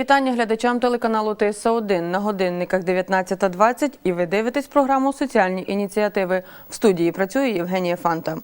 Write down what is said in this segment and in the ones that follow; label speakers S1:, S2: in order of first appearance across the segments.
S1: Вітання глядачам телеканалу ТС1 на годинниках 19.20 і ви дивитесь програму Соціальні ініціативи. В студії працює Євгенія Фанта.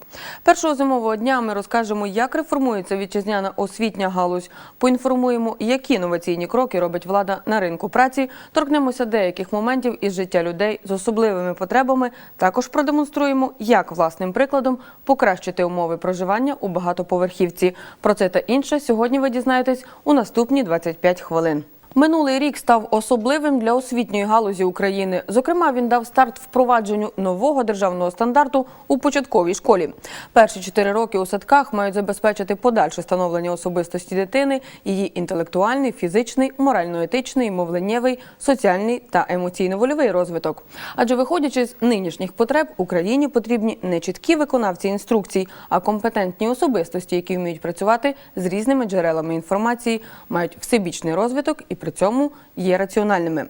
S1: Першого зимового дня ми розкажемо, як реформується вітчизняна освітня галузь. Поінформуємо, які інноваційні кроки робить влада на ринку праці. Торкнемося деяких моментів із життя людей з особливими потребами. Також продемонструємо, як власним прикладом покращити умови проживання у багатоповерхівці. Про це та інше сьогодні ви дізнаєтесь у наступні 25 хвилин. Минулий рік став особливим для освітньої галузі України. Зокрема, він дав старт впровадженню нового державного стандарту у початковій школі. Перші чотири роки у садках мають забезпечити подальше становлення особистості дитини, її інтелектуальний, фізичний, морально-етичний, мовленнєвий, соціальний та емоційно-вольовий розвиток. Адже виходячи з нинішніх потреб, Україні потрібні не чіткі виконавці інструкцій, а компетентні особистості, які вміють працювати з різними джерелами інформації, мають всебічний розвиток і при цьому є раціональними.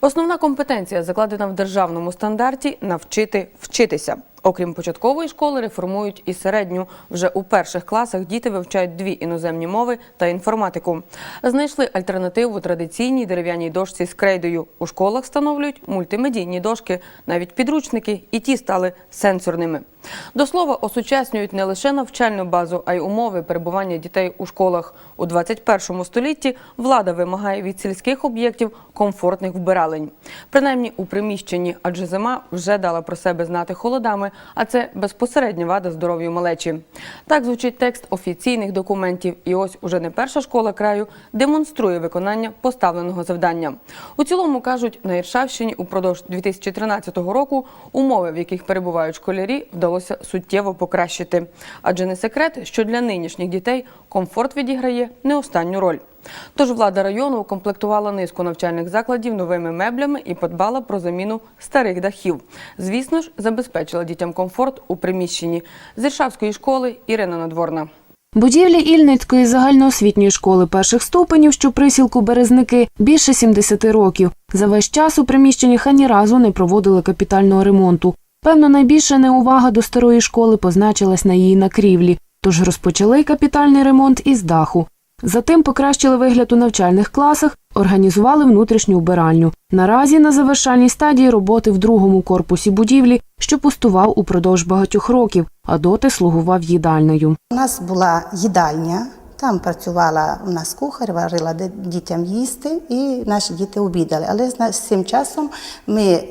S1: Основна компетенція закладена в державному стандарті навчити вчитися. Окрім початкової школи, реформують і середню. Вже у перших класах діти вивчають дві іноземні мови та інформатику. Знайшли альтернативу традиційній дерев'яній дошці з крейдою. У школах встановлюють мультимедійні дошки, навіть підручники, і ті стали сенсорними. До слова, осучаснюють не лише навчальну базу, а й умови перебування дітей у школах. У 21 столітті влада вимагає від сільських об'єктів комфортних вбиралень. Принаймні у приміщенні, адже зима вже дала про себе знати холодами, а це безпосередня вада здоров'ю малечі. Так звучить текст офіційних документів. І ось уже не перша школа краю демонструє виконання поставленого завдання. У цілому кажуть, на Іршавщині упродовж 2013 року умови, в яких перебувають школярі, вдалося суттєво покращити. Адже не секрет, що для нинішніх дітей комфорт відіграє не останню роль. Тож влада району укомплектувала низку навчальних закладів новими меблями і подбала про заміну старих дахів. Звісно ж, забезпечила дітям комфорт у приміщенні з Іршавської школи Ірина Надворна.
S2: Будівлі Ільницької загальноосвітньої школи перших ступенів, що присілку Березники, більше 70 років. За весь час у приміщенні ані разу не проводили капітального ремонту. Певно, найбільша неувага до старої школи позначилась на її накрівлі, тож розпочали капітальний ремонт із даху. Затим покращили вигляд у навчальних класах, організували внутрішню вбиральню. Наразі на завершальній стадії роботи в другому корпусі будівлі, що пустував упродовж багатьох років, а доти слугував їдальнею.
S3: У нас була їдальня, там працювала у нас кухар, варила дітям їсти, і наші діти обідали. Але з цим часом ми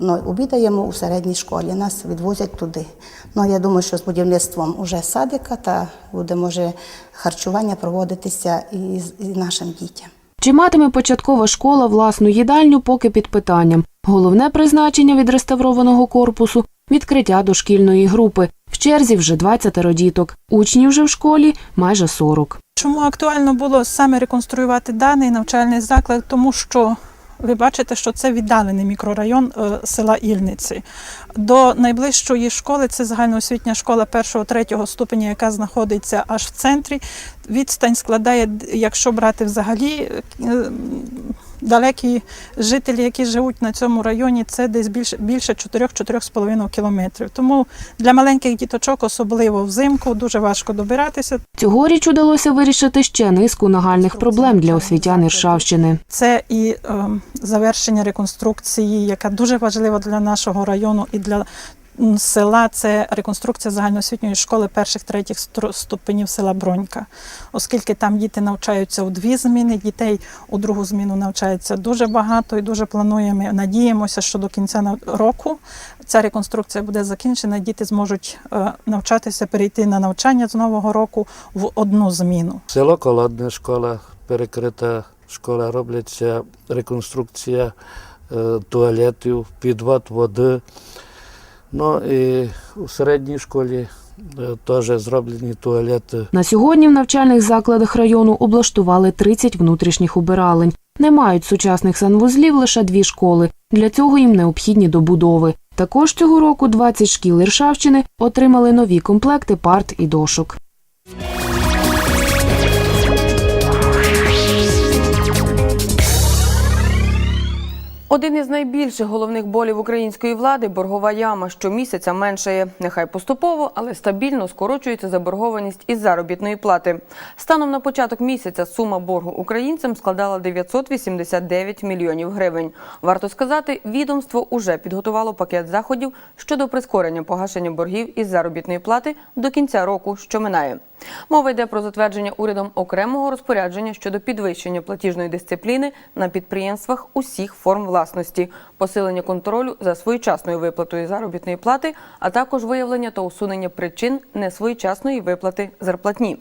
S3: ну, обідаємо у середній школі, нас відвозять туди. Ну, я думаю, що з будівництвом уже садика та буде може харчування проводитися і, і нашим дітям.
S2: Чи матиме початкова школа власну їдальню, поки під питанням. Головне призначення відреставрованого корпусу відкриття дошкільної групи. В черзі вже 20 діток. Учнів вже в школі майже 40.
S4: Чому актуально було саме реконструювати даний навчальний заклад? Тому що ви бачите, що це віддалений мікрорайон е, села Ільниці. До найближчої школи це загальноосвітня школа першого-третього ступеня, яка знаходиться аж в центрі. Відстань складає, якщо брати взагалі. Далекі жителі, які живуть на цьому районі, це десь більше більше 4-4,5 кілометрів. Тому для маленьких діточок, особливо взимку, дуже важко добиратися.
S2: Цьогоріч удалося вирішити ще низку нагальних проблем для освітян Іршавщини.
S4: Це і е, завершення реконструкції, яка дуже важлива для нашого району і для села. Це реконструкція загальноосвітньої школи перших третіх ступенів села Бронька, оскільки там діти навчаються у дві зміни. Дітей у другу зміну навчається дуже багато і дуже плануємо. Надіємося, що до кінця року ця реконструкція буде закінчена. Діти зможуть е, навчатися, перейти на навчання з нового року в одну зміну.
S5: Село Колодне школа, перекрита школа, робляться реконструкція е, туалетів, підвод води. Ну і у середній школі е, теж зроблені туалети.
S2: На сьогодні в навчальних закладах району облаштували 30 внутрішніх убиралень. Не мають сучасних санвузлів лише дві школи. Для цього їм необхідні добудови. Також цього року 20 шкіл Іршавщини отримали нові комплекти парт і дошок.
S1: Один із найбільших головних болів української влади боргова яма щомісяця меншає. Нехай поступово, але стабільно скорочується заборгованість із заробітної плати. Станом на початок місяця сума боргу українцям складала 989 мільйонів гривень. Варто сказати, відомство уже підготувало пакет заходів щодо прискорення погашення боргів із заробітної плати до кінця року, що минає. Мова йде про затвердження урядом окремого розпорядження щодо підвищення платіжної дисципліни на підприємствах усіх форм власності, посилення контролю за своєчасною виплатою заробітної плати, а також виявлення та усунення причин несвоєчасної виплати зарплатні.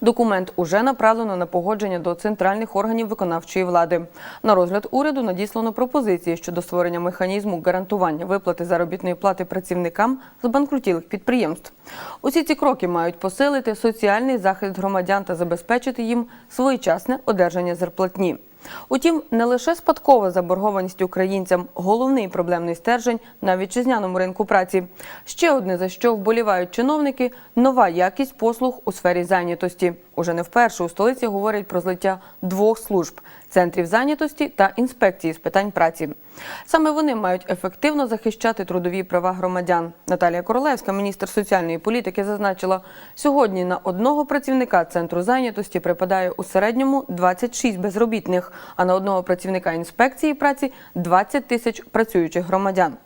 S1: Документ уже направлено на погодження до центральних органів виконавчої влади. На розгляд уряду надіслано пропозиції щодо створення механізму гарантування виплати заробітної плати працівникам з банкрутілих підприємств. Усі ці кроки мають посилити соціальний захист громадян та забезпечити їм своєчасне одержання зарплатні. Утім, не лише спадкова заборгованість українцям головний проблемний стержень на вітчизняному ринку праці. Ще одне за що вболівають чиновники нова якість послуг у сфері зайнятості. Уже не вперше у столиці говорять про злиття двох служб центрів зайнятості та інспекції з питань праці. Саме вони мають ефективно захищати трудові права громадян. Наталія Королевська, міністр соціальної політики, зазначила, сьогодні на одного працівника центру зайнятості припадає у середньому 26 безробітних, а на одного працівника інспекції праці 20 тисяч працюючих громадян.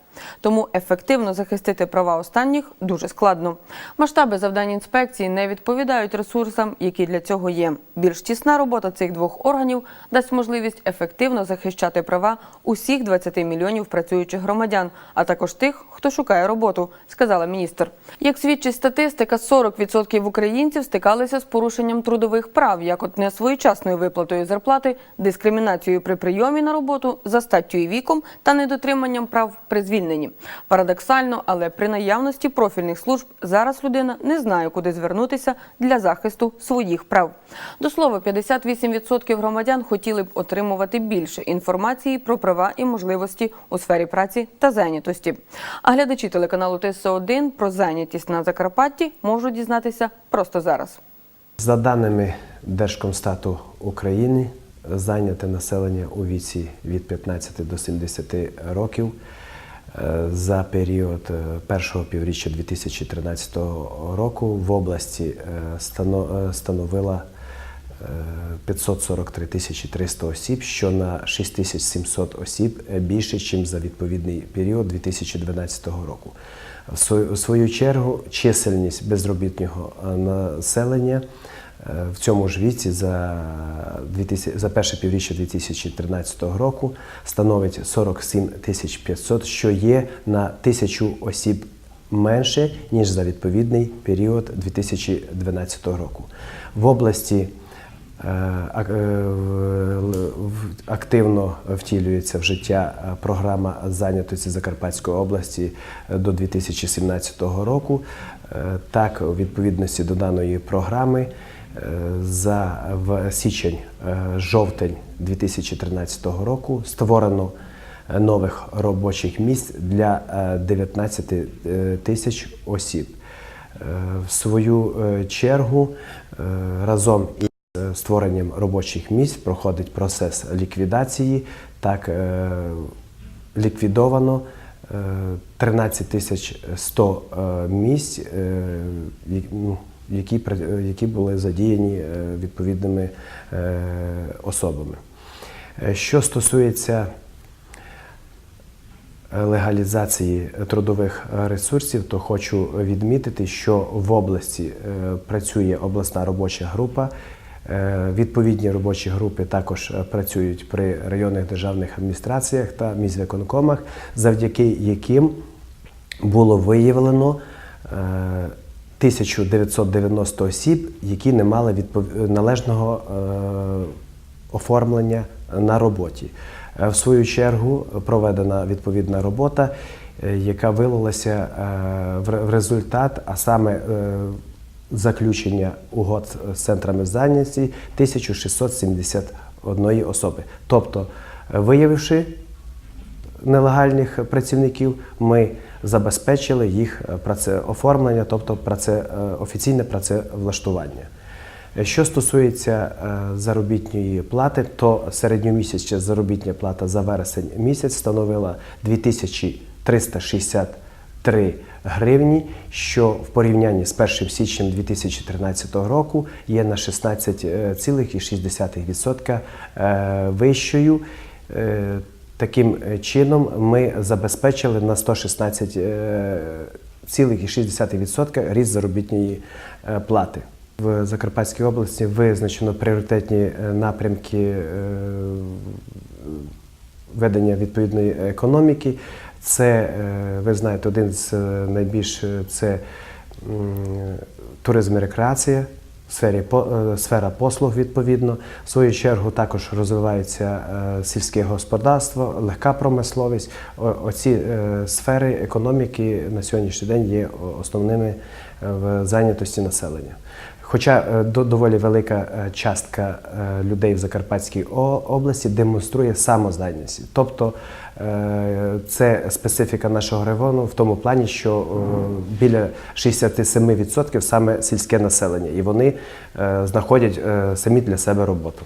S1: Тому ефективно захистити права останніх дуже складно. Масштаби завдань інспекції не відповідають ресурсам, які для цього є. Більш тісна робота цих двох органів дасть можливість ефективно захищати права усіх 20 мільйонів працюючих громадян, а також тих, хто шукає роботу, сказала міністр. Як свідчить статистика, 40% українців стикалися з порушенням трудових прав, як от несвоєчасною виплатою зарплати, дискримінацією при прийомі на роботу, за статтю і віком та недотриманням прав при звільненні. Парадоксально, але при наявності профільних служб зараз людина не знає, куди звернутися для захисту своїх прав. До слова, 58% громадян хотіли б отримувати більше інформації про права і можливості у сфері праці та зайнятості. А глядачі телеканалу ТСО1 про зайнятість на Закарпатті можуть дізнатися просто зараз.
S6: За даними Держкомстату України, зайняте населення у віці від 15 до 70 років за період е, першого півріччя 2013 року в області е, е, становила е, 543 тисячі 300 осіб, що на 6700 осіб більше, ніж за відповідний період 2012 року. В свою, чергу чисельність безробітного населення в цьому ж віці за, 2000, за перше півріччя 2013 року становить 47 тисяч 500, що є на тисячу осіб менше, ніж за відповідний період 2012 року. В області Е, е, активно втілюється в життя е, програма зайнятості Закарпатської області е, до 2017 року. Е, Так, у відповідності до даної програми е, за в січень е, жовтень 2013 року створено е, нових робочих місць для е, 19 е, тисяч осіб. В свою чергу разом із створенням робочих місць проходить процес ліквідації. Так ліквідовано е, 13 тисяч 100 е, місць, ну, які, е, які були задіяні е, відповідними е, особами. Що стосується легалізації трудових ресурсів, то хочу відмітити, що в області працює обласна робоча група. Відповідні робочі групи також працюють при районних державних адміністраціях та міськвиконкомах, завдяки яким було виявлено 1990 осіб, які не мали відпов- належного е, оформлення на роботі. Е, В свою чергу проведена відповідна робота, е, яка вилилася е, в результат, а саме е, заключення угод з центрами зайнятості 1671 особи. Тобто, е, виявивши нелегальних працівників, ми забезпечили їх е, праце- оформлення, тобто праце, е, офіційне працевлаштування. Що стосується е, заробітної плати, то середньомісячна заробітня плата за вересень місяць становила 2363 гривні, що в порівнянні з 1 січнем 2013 року є на 16,6% е, вищою. Е, Таким е, чином ми забезпечили на 116,6% ріст заробітної е, плати. В Закарпатській області визначено пріоритетні е, напрямки е, ведення відповідної економіки. Це, е, ви знаєте, один з е, найбільш е, це туризм і рекреація, сфері, е, сфера послуг відповідно. В свою чергу також розвивається е, сільське господарство, легка промисловість. Оці е, сфери економіки на сьогоднішній день є основними в зайнятості населення. Хоча е, до- доволі велика е, частка е, людей в Закарпатській області демонструє самоздатність. Тобто це специфіка нашого регіону в тому плані, що біля 67% саме сільське населення, і вони знаходять самі для себе роботу.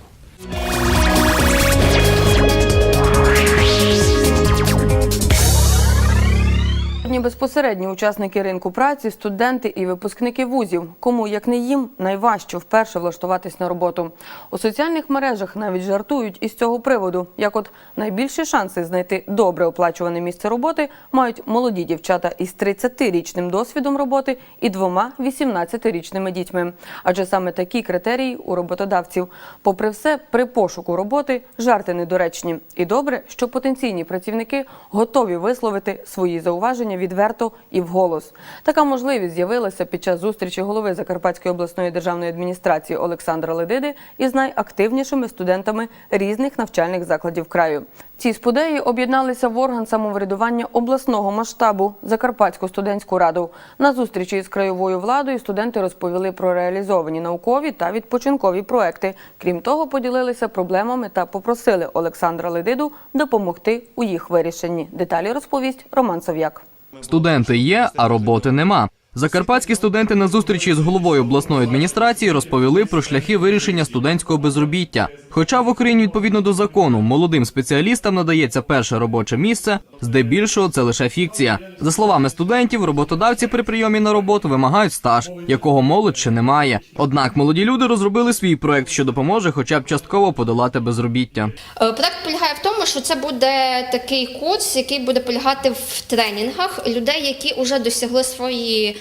S1: Безпосередні учасники ринку праці, студенти і випускники вузів. Кому як не їм найважче вперше влаштуватись на роботу. У соціальних мережах навіть жартують із цього приводу. Як от найбільші шанси знайти добре оплачуване місце роботи мають молоді дівчата із 30-річним досвідом роботи і двома 18-річними дітьми. Адже саме такі критерії у роботодавців. Попри все, при пошуку роботи жарти недоречні. І добре, що потенційні працівники готові висловити свої зауваження відверто і вголос. Така можливість з'явилася під час зустрічі голови Закарпатської обласної державної адміністрації Олександра Ледиди із найактивнішими студентами різних навчальних закладів краю. Ці спудеї об'єдналися в орган самоврядування обласного масштабу Закарпатську студентську раду. На зустрічі із краєвою владою студенти розповіли про реалізовані наукові та відпочинкові проекти. Крім того, поділилися проблемами та попросили Олександра Ледиду допомогти у їх вирішенні. Деталі розповість Роман Сов'як.
S7: Студенти є, а роботи нема. Закарпатські студенти на зустрічі з головою обласної адміністрації розповіли про шляхи вирішення студентського безробіття. Хоча в Україні відповідно до закону молодим спеціалістам надається перше робоче місце, здебільшого це лише фікція. За словами студентів, роботодавці при прийомі на роботу вимагають стаж, якого молодь ще не має. Однак молоді люди розробили свій проект, що допоможе хоча б частково подолати безробіття.
S8: Е, Проект полягає в тому, що це буде такий курс, який буде полягати в тренінгах людей, які вже досягли свої,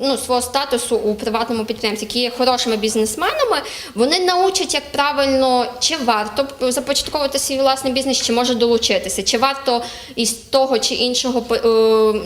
S8: ну, свого статусу у приватному підприємстві, які є хорошими бізнесменами. Вони научать, як правильно, чи варто започатковувати свій власний бізнес, чи може долучитися, чи варто із того чи іншого е,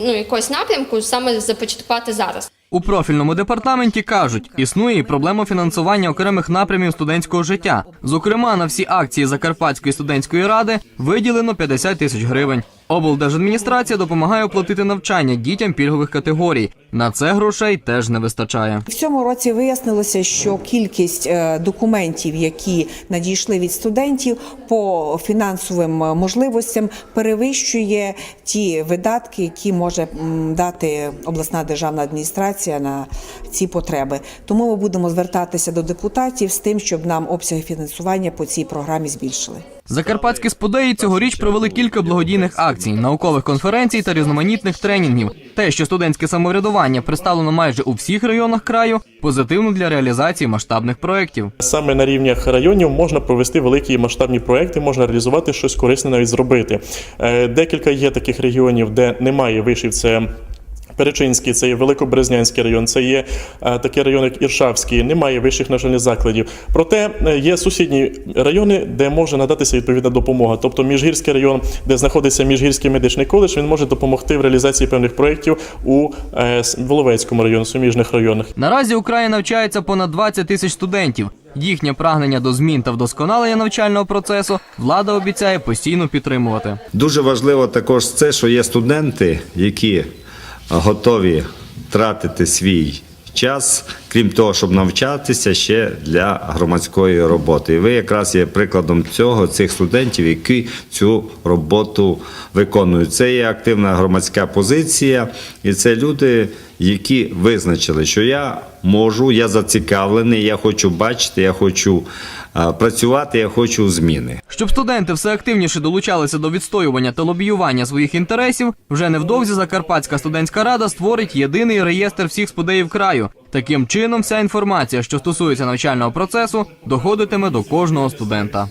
S8: ну, якогось напрямку саме започаткувати зараз.
S7: У профільному департаменті кажуть, існує і проблема фінансування окремих напрямів студентського життя. Зокрема, на всі акції Закарпатської студентської ради виділено 50 тисяч гривень. Облдержадміністрація допомагає оплатити навчання дітям пільгових категорій. На це грошей теж не вистачає.
S9: В цьому році вияснилося, що кількість е, документів, які надійшли від студентів по фінансовим е, можливостям, перевищує ті видатки, які може дати обласна державна адміністрація на ці потреби. Тому ми будемо звертатися до депутатів з тим, щоб нам обсяги фінансування по цій програмі збільшили.
S7: Закарпатські сподеї цьогоріч провели кілька благодійних акцій, наукових конференцій та різноманітних тренінгів. Те, що студентське самоврядування представлено майже у всіх районах краю, позитивно для реалізації масштабних проєктів.
S10: Саме на рівнях районів можна провести великі масштабні проекти, можна реалізувати щось корисне навіть зробити. Е, Декілька є таких регіонів, де немає вишів. Це Перечинський, це є Великоберезнянський район, це є е, такий район, як Іршавський, немає вищих навчальних закладів. Проте е, є сусідні райони, де може надатися відповідна допомога. Тобто Міжгірський район, де знаходиться Міжгірський медичний коледж, він може допомогти в реалізації певних проєктів у е, Воловецькому районі, суміжних районах.
S7: Наразі у краї навчається понад 20 тисяч студентів. Їхнє прагнення до змін та вдосконалення навчального процесу влада обіцяє постійно підтримувати.
S11: Дуже важливо також це, що є студенти, які готові тратити свій час, крім того, щоб навчатися ще для громадської роботи. І ви якраз є прикладом цього, цих студентів, які цю роботу виконують. Це є активна громадська позиція, і це люди, які визначили, що я можу, я зацікавлений, я хочу бачити, я хочу працювати, я хочу зміни.
S7: Щоб студенти все активніше долучалися до відстоювання та лобіювання своїх інтересів, вже невдовзі Закарпатська студентська рада створить єдиний реєстр всіх спудеїв краю. Таким чином, вся інформація, що стосується навчального процесу, доходитиме до кожного студента.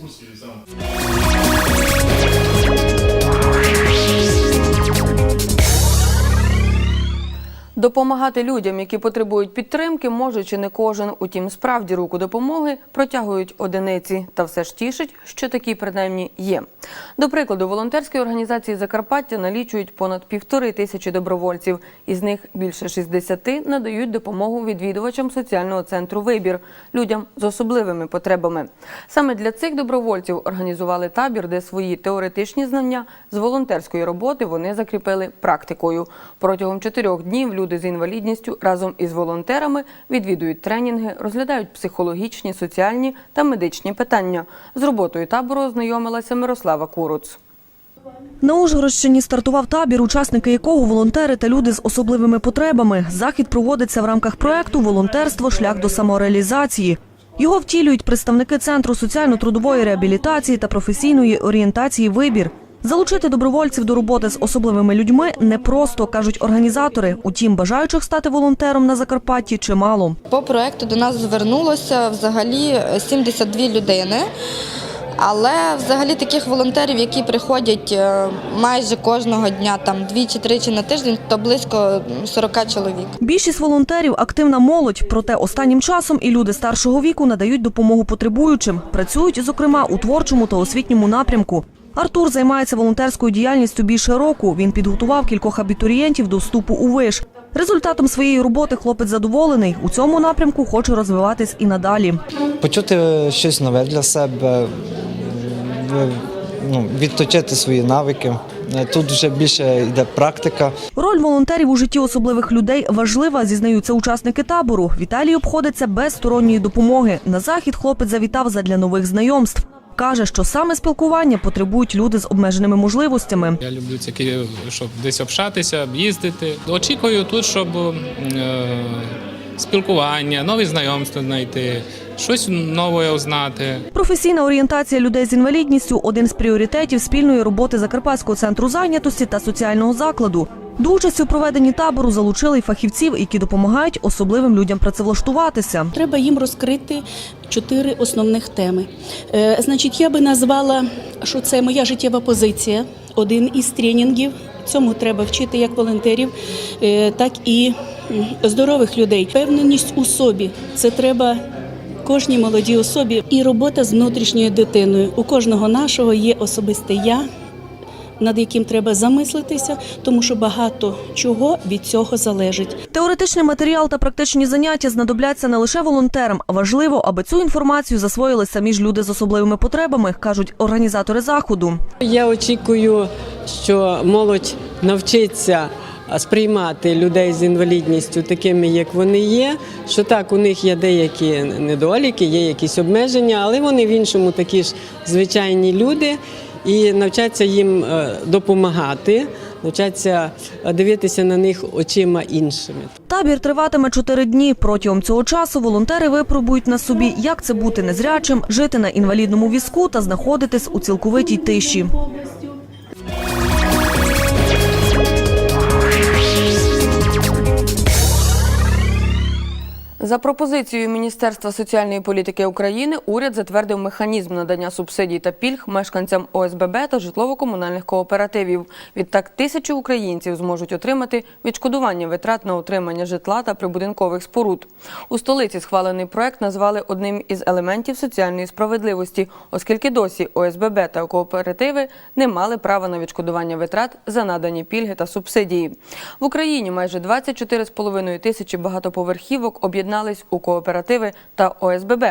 S1: Допомагати людям, які потребують підтримки, може чи не кожен. Утім, справді руку допомоги протягують одиниці. Та все ж тішить, що такі принаймні є. До прикладу, волонтерські організації Закарпаття налічують понад півтори тисячі добровольців. Із них більше 60 надають допомогу відвідувачам соціального центру Вибір людям з особливими потребами. Саме для цих добровольців організували табір, де свої теоретичні знання з волонтерської роботи вони закріпили практикою. Протягом чотирьох днів люди з інвалідністю разом із волонтерами відвідують тренінги, розглядають психологічні, соціальні та медичні питання. З роботою табору ознайомилася Мирослава Куруц.
S12: На Ужгородщині стартував табір, учасники якого волонтери та люди з особливими потребами. Захід проводиться в рамках проекту Волонтерство шлях до самореалізації. Його втілюють представники центру соціально-трудової реабілітації та професійної орієнтації Вибір. Залучити добровольців до роботи з особливими людьми непросто, кажуть організатори. Утім, бажаючих стати волонтером на Закарпатті чимало.
S13: По проекту до нас звернулося взагалі 72 людини. Але взагалі таких волонтерів, які приходять е, майже кожного дня, там двічі-тричі на тиждень, то близько 40 чоловік.
S12: Більшість волонтерів активна молодь, проте останнім часом і люди старшого віку надають допомогу потребуючим. Працюють, зокрема, у творчому та освітньому напрямку. Артур займається волонтерською діяльністю більше року. Він підготував кількох абітурієнтів до вступу у виш. Результатом своєї роботи хлопець задоволений. У цьому напрямку хоче розвиватись і надалі.
S14: почути щось нове для себе, ну, відточити свої навики. Е, Тут вже більше йде практика.
S12: Роль волонтерів у житті особливих людей важлива, зізнаються учасники табору. Віталій обходиться без сторонньої допомоги. На захід хлопець завітав задля нових знайомств. Каже, що саме спілкування потребують люди з обмеженими можливостями.
S15: Я люблю такі, щоб десь общатися, їздити. Очікую тут, щоб е, спілкування, нові знайомства знайти, щось нове узнати.
S12: Професійна орієнтація людей з інвалідністю один з пріоритетів спільної роботи Закарпатського центру зайнятості та соціального закладу. До участі у проведенні табору залучили й фахівців, які допомагають особливим людям працевлаштуватися.
S16: Треба їм розкрити чотири основних теми. Е, значить, я би назвала, що це моя життєва позиція, один із тренінгів. Цьому треба вчити як волонтерів, е, так і здорових людей. Впевненість у собі це треба. Кожній молодій особі і робота з внутрішньою дитиною. У кожного нашого є особисте я, над яким треба замислитися, тому що багато чого від цього залежить.
S12: Теоретичний матеріал та практичні заняття знадобляться не лише волонтерам. Важливо, аби цю інформацію засвоїли самі ж люди з особливими потребами, кажуть організатори заходу.
S17: Я очікую, що молодь навчиться сприймати людей з інвалідністю такими, як вони є. Що так, у них є деякі недоліки, є якісь обмеження, але вони в іншому такі ж звичайні люди і навчаться їм е, допомагати, навчаться е, дивитися на них очима іншими.
S12: Табір триватиме чотири дні. Протягом цього часу волонтери випробують на собі, як це бути незрячим, жити на інвалідному візку та знаходитись у цілковитій тиші.
S1: За пропозицією Міністерства соціальної політики України уряд затвердив механізм надання субсидій та пільг мешканцям ОСББ та житлово-комунальних кооперативів. Відтак тисячі українців зможуть отримати відшкодування витрат на утримання житла та прибудинкових споруд. У столиці схвалений проект назвали одним із елементів соціальної справедливості, оскільки досі ОСББ та кооперативи не мали права на відшкодування витрат за надані пільги та субсидії. В Україні майже 24,5 тисячі багатоповерхівок об'єднались у кооперативи та ОСББ.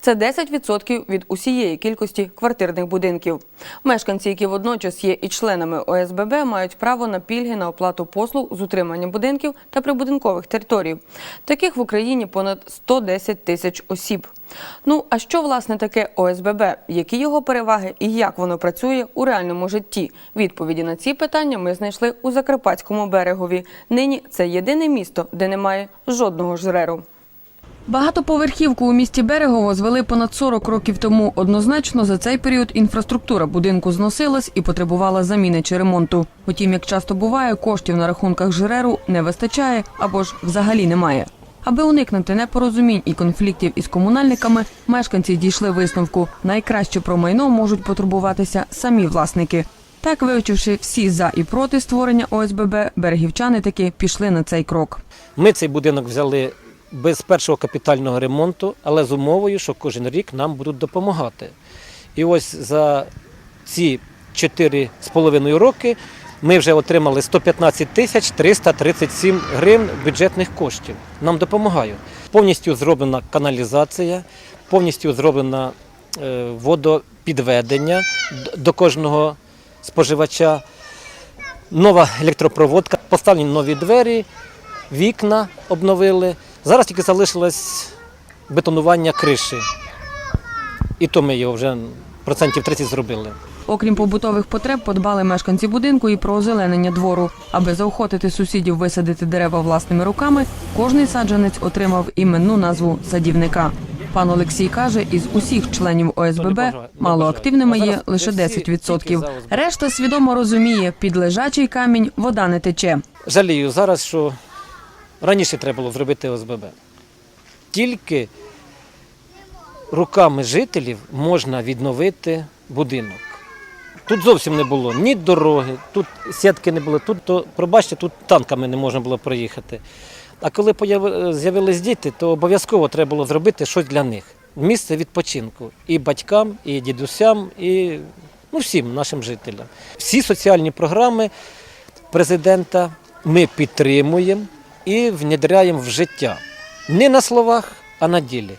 S1: Це 10% від усієї кількості квартирних будинків. Мешканці, які водночас є і членами ОСББ, мають право на пільги на оплату послуг з утримання будинків та прибудинкових територій. Таких в Україні понад 110 тисяч осіб. Ну а що власне таке ОСББ? Які його переваги і як воно працює у реальному житті? Відповіді на ці питання ми знайшли у Закарпатському берегові. Нині це єдине місто, де немає жодного жреру. Багатоповерхівку у місті Берегово звели понад 40 років тому. Однозначно, за цей період інфраструктура будинку зносилась і потребувала заміни чи ремонту. Утім, як часто буває, коштів на рахунках ЖРЕРу не вистачає або ж взагалі немає. Аби уникнути непорозумінь і конфліктів із комунальниками, мешканці дійшли висновку. Найкраще про майно можуть потурбуватися самі власники. Так, вивчивши всі за і проти створення ОСББ, берегівчани таки пішли на цей крок.
S18: Ми цей будинок взяли без першого капітального ремонту, але з умовою, що кожен рік нам будуть допомагати. І ось за ці 4,5 роки ми вже отримали 115 тисяч 337 гривень бюджетних коштів. Нам допомагають. Повністю зроблена каналізація, повністю зроблено е, водопідведення до кожного споживача, нова електропроводка, поставлені нові двері, вікна обновили. Зараз тільки залишилось бетонування криші. І то ми його вже процентів 30 зробили.
S1: Окрім побутових потреб, подбали мешканці будинку і про озеленення двору. Аби заохотити сусідів висадити дерева власними руками, кожний саджанець отримав іменну назву садівника. Пан Олексій каже, із усіх членів ОСББ малоактивними є лише 10%. Решта свідомо розуміє, під лежачий камінь вода не тече.
S18: Жалію зараз, що раніше треба було зробити ОСББ. Тільки руками жителів можна відновити будинок. Тут зовсім не було ні дороги, тут сітки не було, тут, то, пробачте, тут танками не можна було проїхати. А коли з'явились діти, то обов'язково треба було зробити щось для них. Місце відпочинку і батькам, і дідусям, і ну, всім нашим жителям. Всі соціальні програми президента ми підтримуємо і внедряємо в життя. Не на словах, а на ділі.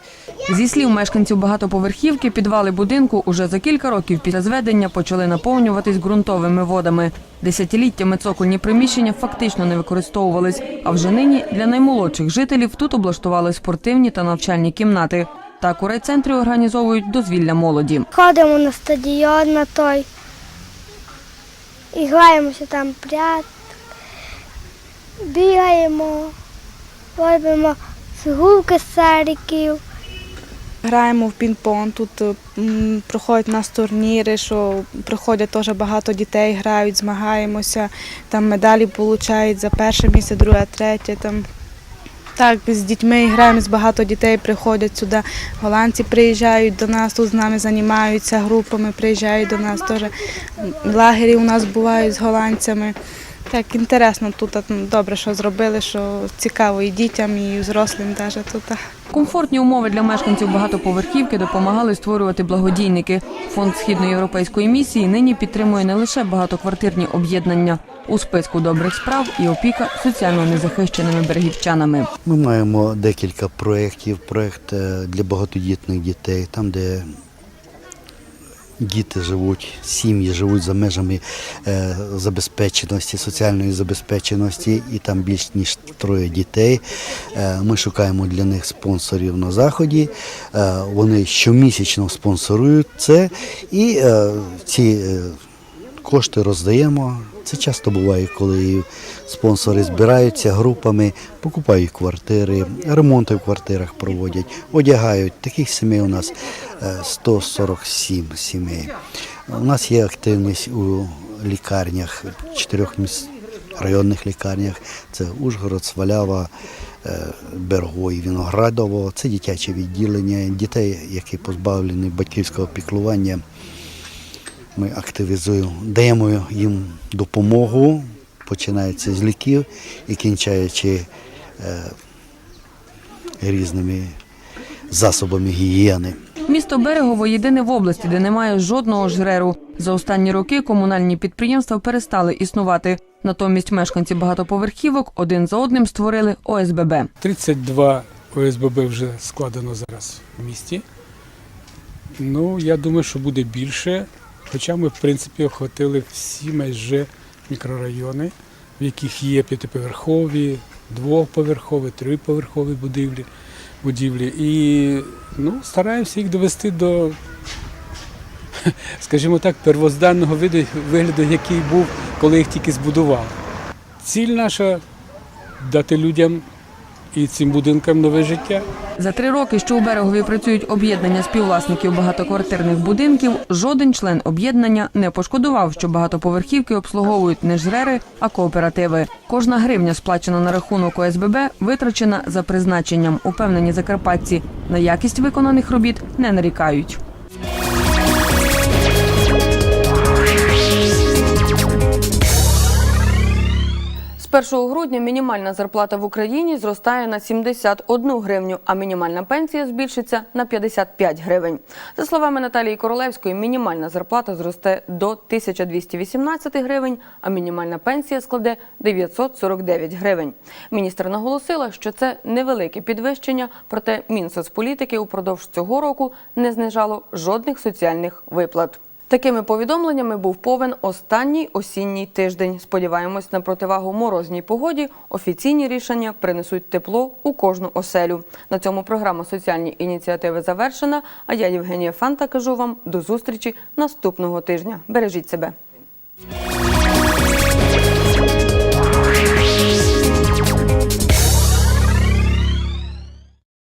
S1: Зі слів мешканців багатоповерхівки, підвали будинку уже за кілька років після зведення почали наповнюватись ґрунтовими водами. Десятиліттями цокольні приміщення фактично не використовувались, а вже нині для наймолодших жителів тут облаштували спортивні та навчальні кімнати. Так у райцентрі організовують дозвілля молоді.
S19: Ходимо на стадіон на той. І граємося там прят. Бігаємо, робимо згубки сариків.
S20: Граємо в пінг-понг, тут е, проходять у нас турніри, що приходять теж багато дітей, грають, змагаємося, там медалі отримують за перше місце, друге, третє. Там. Так, з дітьми граємо, з багато дітей приходять сюди. Голландці приїжджають до нас, тут з нами займаються групами, приїжджають до нас теж. Лагері у нас бувають з голландцями. Так, інтересно тут добре, що зробили, що цікаво і дітям, і взрослим теж тут.
S1: Комфортні умови для мешканців багатоповерхівки допомагали створювати благодійники. Фонд східноєвропейської місії нині підтримує не лише багатоквартирні об'єднання. У списку добрих справ і опіка соціально незахищеними берегівчанами.
S21: Ми маємо декілька проєктів. Проєкт е, для багатодітних дітей, там, де діти живуть, сім'ї живуть за межами е, забезпеченості, соціальної забезпеченості, і там більш ніж троє дітей. Е, Ми шукаємо для них спонсорів на заході. Е, Вони щомісячно спонсорують це і ці кошти роздаємо. Це часто буває, коли спонсори збираються групами, покупають квартири, ремонти в квартирах проводять, одягають. Таких сімей у нас е, 147 сімей. У нас є активність у лікарнях, чотирьох міс... районних лікарнях. Це Ужгород, Свалява, е, Берго і Віноградово. Це дитяче відділення дітей, які позбавлені батьківського піклування. Ми активізуємо, даємо їм допомогу, починається з ліків і кінчаючи е, різними засобами гігієни.
S1: Місто Берегово єдине в області, де немає жодного жреру. За останні роки комунальні підприємства перестали існувати. Натомість мешканці багатоповерхівок один за одним створили ОСББ.
S22: 32 ОСББ вже складено зараз в місті. Ну, я думаю, що буде більше. Хоча ми, в принципі, охватили всі майже мікрорайони, в яких є п'ятиповерхові, двоповерхові, триповерхові будівлі. будівлі. І ну, стараємося їх довести до, скажімо так, первозданного виду, вигляду, який був, коли їх тільки збудували. Ціль наша дати людям і цим будинкам нове життя.
S1: За три роки, що у берегові працюють об'єднання співвласників багатоквартирних будинків, жоден член об'єднання не пошкодував, що багатоповерхівки обслуговують не жрери, а кооперативи. Кожна гривня, сплачена на рахунок ОСББ, витрачена за призначенням. Упевнені закарпатці на якість виконаних робіт не нарікають. З 1 грудня мінімальна зарплата в Україні зростає на 71 гривню, а мінімальна пенсія збільшиться на 55 гривень. За словами Наталії Королевської, мінімальна зарплата зросте до 1218 гривень, а мінімальна пенсія складе 949 гривень. Міністр наголосила, що це невелике підвищення, проте Мінсоцполітики упродовж цього року не знижало жодних соціальних виплат. Такими повідомленнями був повен останній осінній тиждень. Сподіваємось, на противагу морозній погоді офіційні рішення принесуть тепло у кожну оселю. На цьому програма соціальні ініціативи завершена. А я, Євгенія Фанта, кажу вам до зустрічі наступного тижня. Бережіть себе.